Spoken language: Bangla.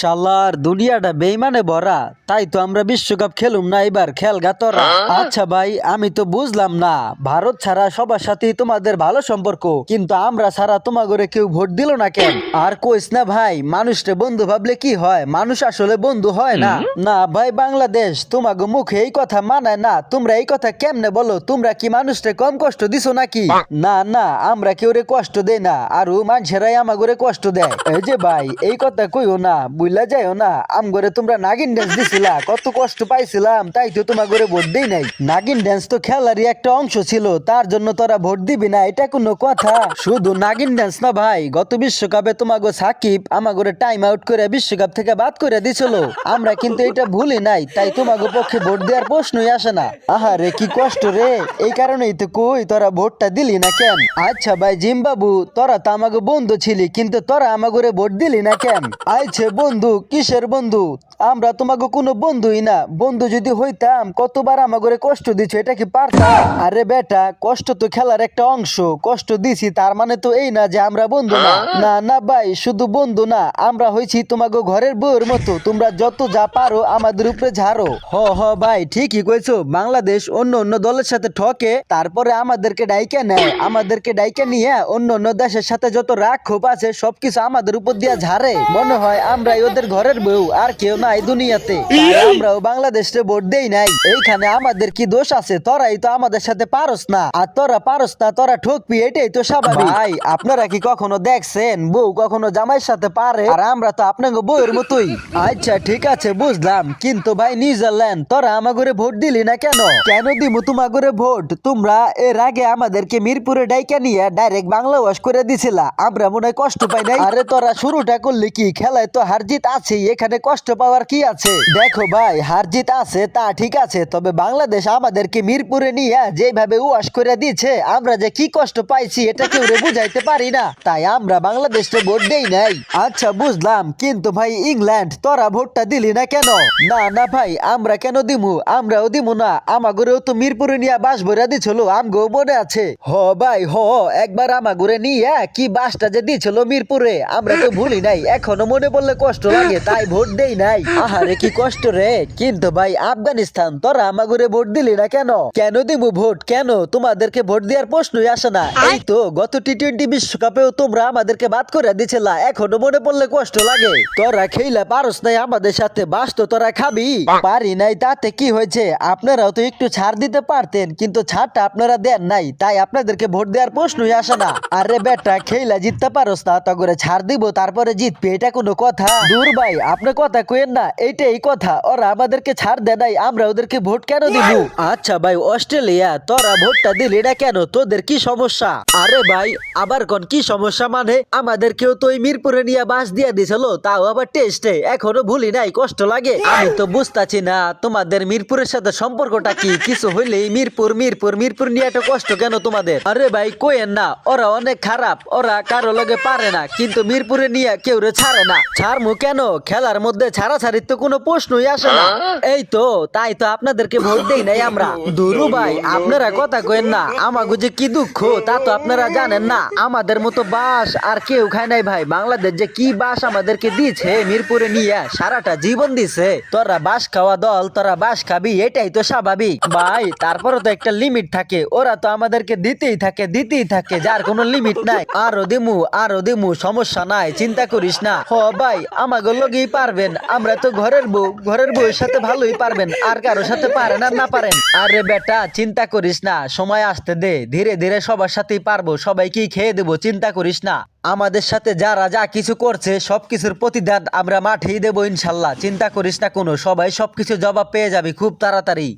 শালার দুনিয়াটা বেইমানে ভরা তাই তো আমরা বিশ্বকাপ খেলুম না এবার খেল তোরা। আচ্ছা ভাই আমি তো বুঝলাম না ভারত ছাড়া সবার সাথেই তোমাদের ভালো সম্পর্ক কিন্তু আমরা ছাড়া তোমাগরে কেউ ভোট দিল না কেন? আর কইস না ভাই মানুষটা বন্ধু ভাবলে কি হয়? মানুষ আসলে বন্ধু হয় না। না ভাই বাংলাদেশ তোমাকে মুখে এই কথা মানায় না। তোমরা এই কথা কেমনে বলো? তোমরা কি মানুষটা কম কষ্ট দিছো নাকি? না না আমরা কেউ রে কষ্ট দেই না আর মানুষেরাই আমাগরে কষ্ট দেয়। এই যে ভাই এই কথা কইও না বুইলা যাইও না, আমগরে তোমরা নাগিন ড্যান্স দিছিলা, কত কষ্ট পাইছিলাম, তাই তো তোমাগরে ভোট দেই নাই। নাগিন ড্যান্স তো খেলারই একটা অংশ ছিল, তার জন্য তোরা ভোট দিবি না, এটা কোনো কথা। শুধু নাগিন ড্যান্স না ভাই, গত বিশ্বকাপে তোমাগো সাকিব আমাগরে টাইম আউট করে বিশ্বকাপ থেকে বাদ করে দিছিল। আমরা কিন্তু এটা ভুলি নাই, তাই তোমাগো পক্ষে ভোট দেওয়ার প্রশ্নই আসে না। আহা রে কি কষ্ট রে! এই কারণেই তো কই, তোরা ভোটটা দিলি না কেন? আচ্ছা ভাই জিম্বাবু, তোরা তো আমাকে বন্ধু ছিলি, কিন্তু তোরা আমাগরে ভোট দিলি না কেন? আইছে বন্ধু কিসের বন্ধু? আমরা তোমাকে কোনো বন্ধুই না। বন্ধু যদি হইতাম, কতবার আমাগরে কষ্ট দিছো, এটা কি পারতাম আরে বেটা, কষ্ট তো খেলার একটা অংশ। কষ্ট দিছি, তার মানে তো এই না যে আমরা বন্ধু না। না না ভাই, শুধু বন্ধু না। আমরা হইছি তোমাকে ঘরের বউয়ের মতো। তোমরা যত যা পারো আমাদের উপরে ঝাড়ো। হ হ, ভাই, ঠিকই কইছো। বাংলাদেশ অন্য অন্য দলের সাথে ঠকে, তারপরে আমাদেরকে ডাইকে নেয়। আমাদেরকে ডাইকে নিয়ে অন্য অন্য দেশের সাথে যত রাগ ক্ষোভ আছে, সবকিছু আমাদের উপর দিয়ে ঝাড়ে। মনে হয় আমরাই ওদের ঘরের বউ আর কেউ নাই দুনিয়াতে। আমরাও বাংলাদেশে ভোট দেই নাই। এইখানে আমাদের কি দোষ আছে? তোরাই তো আমাদের সাথে পারস না। আর তোরা পারস না তোরা ঠকবি এটাই তো স্বাভাবিক। ভাই আপনারা কি কখনো দেখছেন? বউ কখনো জামাইয়ের সাথে পারে? আর আমরা তো আপনাকে বউয়ের মতোই। আচ্ছা ঠিক আছে বুঝলাম। কিন্তু ভাই নিউজিল্যান্ড তোরা আমাগরে ভোট দিলি না কেন? কেন দিমু তোমাগরে ভোট? তোমরা এর আগে আমাদেরকে মিরপুরে ডাইকা নিয়ে ডাইরেক্ট বাংলা ওয়াশ করে দিছিলা। আমরা মনে হয় কষ্ট পাই নাই। আরে তোরা শুরুটা করলি কি? খেলায় তো হার জিত আছে, এখানে কষ্ট পাওয়ার কি আছে? দেখো ভাই হার জিত আছে, তা ঠিক আছে, তবে বাংলাদেশ আমাদেরকে মিরপুরে নিয়ে যেভাবে ওয়াশ করে দিয়েছে, আমরা যে কি কষ্ট পাইছি এটা কেউ বুঝাইতে পারি না। তাই আমরা বাংলাদেশে ভোট দেই নাই। আচ্ছা বুঝলাম, কিন্তু ভাই, ইংল্যান্ড, তোরা ভোটটা দিলি না কেন? না না ভাই, আমরা কেন দিমু? আমরাও দিমু না। আমাগরেও তো মিরপুরে নিয়ে বাস ভরে দিছিল আমগো মনে আছে। হ ভাই, হ, একবার আমাগরে নিয়ে কি বাসটা যে দিছিল মিরপুরে, আমরা তো ভুলি নাই, এখনও মনে পড়লে কষ্ট লাগে তাই ভোট দেই নাই। আহারে কি কষ্ট রে। কিন্তু ভাই আফগানিস্তান তোরা আমাগরে ভোট দিলি না কেন? কেন দিমু ভোট? কেন? তোমাদেরকে ভোট দেওয়ার প্রশ্নই আসে না। এই তো গত টি টোয়েন্টি বিশ্বকাপেও তোমরা আমাদেরকে বাদ করে দিছিলা। এখনও মনে পড়লে কষ্ট লাগে। তোরা খেইলা পারস নাই আমাদের সাথে বাস তো তোরা খাবি। পারি নাই তাতে কি হয়েছে? আপনারাও তো একটু ছাড় দিতে পারতেন কিন্তু ছাড়টা আপনারা দেন নাই তাই আপনাদেরকে ভোট দেওয়ার প্রশ্নই আসে না। আরে বেটা খেইলা জিততে পারস না তা করে ছাড় দিব তারপরে জিতবে এটা কোনো কথা। দূর ভাই আপনি কথা কইেন না এইটাই কথা। ওরা আমাদেরকে ছাড় দেয় নাই আমরা ওদেরকে ভোট কেন দিব? আচ্ছা ভাই অস্ট্রেলিয়া তোরা ভোটটা দিলি না কেন? তোদের কি সমস্যা? আরে ভাই আবার কোন কি সমস্যা মানে? আমাদেরকেও তো ওই মিরপুরে নিয়ে বাস দিয়ে দিছিল তাও আবার টেস্টে এখনও ভুলি নাই কষ্ট লাগে। আমি তো বুঝতাছি না তোমাদের মিরপুরের সাথে সম্পর্কটা কি? কিছু হইলেই মিরপুর মিরপুর মিরপুর নিয়ে এত কষ্ট কেন তোমাদের? আরে ভাই কোয়েন না ওরা অনেক খারাপ ওরা কারও লগে পারে না কিন্তু মিরপুরে নিয়ে কেউ রে ছাড়ে না। ছাড়মু কেন? খেলার মধ্যে ছাড়াছাড়ির তো কোনো প্রশ্নই আসে না। এই তো, তাই তো আপনাদেরকে ভোট দেই নাই আমরা। দুরু ভাই, আপনারা কথা কইেন না। আমাগো যে কি দুঃখ, তা তো আপনারা জানেন না। আমাদের মতো বাস আর কেউ খায় নাই ভাই। বাংলাদেশ যে কি বাস আমাদেরকে দিয়েছে মিরপুরে নিয়ে সারাটা জীবন দিছে। তোরা বাস খাওয়া দল, তোরা বাস খাবি, এটাই তো স্বাভাবিক। ভাই তারপরে তো একটা লিমিট থাকে। ওরা তো আমাদেরকে দিতেই থাকে দিতেই থাকে। যার কোনো লিমিট নাই। আরও দিমু আরও দিমু, সমস্যা নাই, চিন্তা করিস না। হ ভাই আমাকে লগেই পারবেন। আমরা তো ঘরের বউ, ঘরের বউয়ের সাথে ভালোই পারবেন, আর কারোর সাথে পারেন আর না পারেন। আরে বেটা, চিন্তা করিস না, সময় আসতে দে, ধীরে ধীরে সবার সাথেই পারব, সবাইকেই খেয়ে দেবো, চিন্তা করিস না। আমাদের সাথে যারা যা কিছু করছে, সবকিছুর প্রতিদান আমরা মাঠেই দেবো ইনশাল্লাহ, চিন্তা করিস না কোনো, সবাই সবকিছু জবাব পেয়ে যাবি খুব তাড়াতাড়ি।